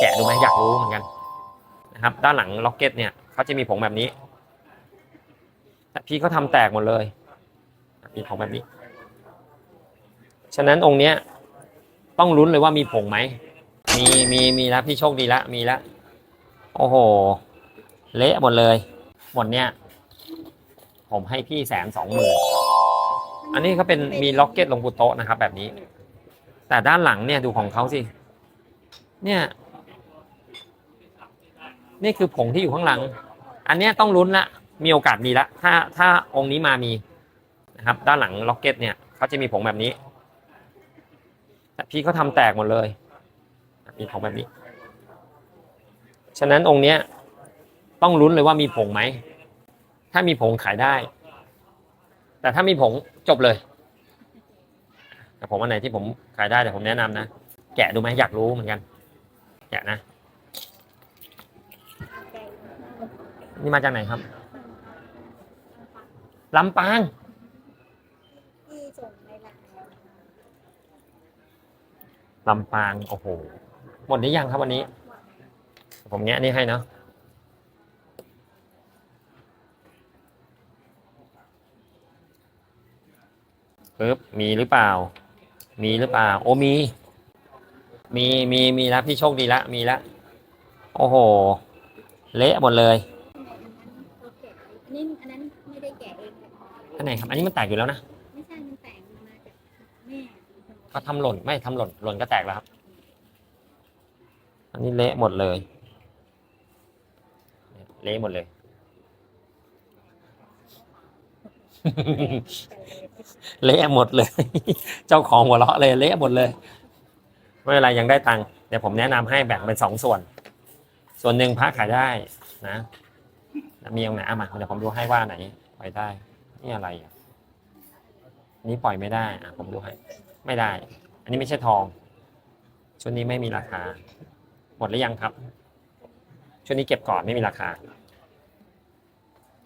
แกะดูไหมอยากรู้เหมือนกันนะครับ ด้านหลังล็อกเก็ตเนี่ยเขาจะมีผงแบบนี้แต่พี่เขาทำแตกหมดเลย มีผงแบบนี้ ฉะนั้นองค์เนี้ย ต้องลุ้นเลยว่ามีผงไหม มีมีมีแล้วพี่โชคดีละมีละโอ้โห เละหมดเลยหมดเนี้ยผมให้พี่แสนสองหมื่นอันนี้เขาเป็นมีล็อกเก็ตลงบนโต๊ะนะครับ แบบนี้ แต่ด้านหลังเนี่ยดูของเขาสิ เนี่ย นี่คือผงที่อยู่ข้างหลัง อันนี้ต้องลุ้นละมีโอกาสมีละ ถ้าถ้าองค์นี้มามีนะครับ ด้านหลังล็อกเก็ตเนี่ยเขาจะมีผงแบบนี้แต่พี่เขาทำแตกหมดเลย มีผงแบบนี้ ฉะนั้นองค์เนี้ยต้องลุ้นเลยว่ามีผงไหม ถ้ามีผงขายได้ แต่ถ้ามีผงจบเลย แต่ผมอันไหนที่ผมขายได้เดี๋ยวผมแนะนำนะ แกะดูไหมอยากรู้เหมือนกัน แกะนะ นี่มาจากไหนครับลำปางที่ส่งในหลักลำปางโอ้โหหมดหรือยังครับวันนี้ ผมแงะนี่ให้เนาะปึ๊บมีหรือเปล่า มีหรือเปล่า โอ้มี มีมีมีแล้วพี่โชคดีละมีละโอ้โห เละหมดเลย นนี้อันนั้นไม่ได้แกะเองค่ะอันไหนครับ อันนี้มันแตกอยู่แล้วนะ ไม่ใช่มันแต่งมาจากแม่ก็ทำหล่น ไม่ทำหล่น หล่นก็แตกแล้วครับ อันนี้เละหมดเลย เละหมดเลย เละหมดเลย เจ้าของหัวเราะเลย เละหมดเลย ไม่เป็นไรยังได้ตังค์ เดี๋ยวผมแนะนำให้แบ่งเป็นสองส่วน ส่วนหนึ่งพระขายได้นะแล้ว มีองค์ไหนอะมาเดี๋ยวผมดูให้ว่าไหนปล่อยได้ นี่อะไรอะอันนี้ปล่อยไม่ได้อะผมดูให้ ไม่ได้ อันนี้ไม่ใช่ทอง ชุดนี้ไม่มีราคา หมดหรือยังครับ ชุดนี้เก็บก่อนไม่มีราคา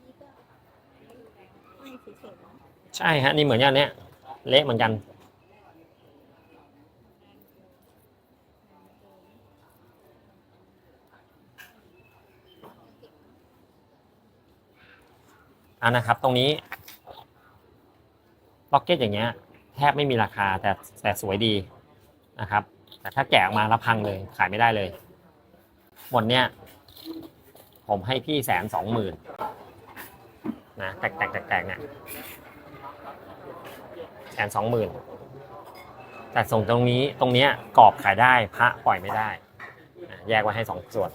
นี่ก็ไม่สวยๆนะใช่ฮะนี่เหมือนอย่างเนี้ย เละเหมือนกัน อ่านะครับ ตรงนี้ล็อกเก็ตอย่างเงี้ย แทบไม่มีราคาแต่แต่สวยดีนะครับ แต่ถ้าแกะออกมาแล้วพังเลยขายไม่ได้เลย หมดเนี้ยผมให้พี่แสนสองหมื่นนะแตกแตกแตกแตกเนี่ยแสนสองหมื่นแต่ส่งตรงนี้ตรงเนี้ยกรอบขายได้พระปล่อยไม่ได้ แยกไว้ให้สองส่วน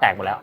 แตกหมดแล้ว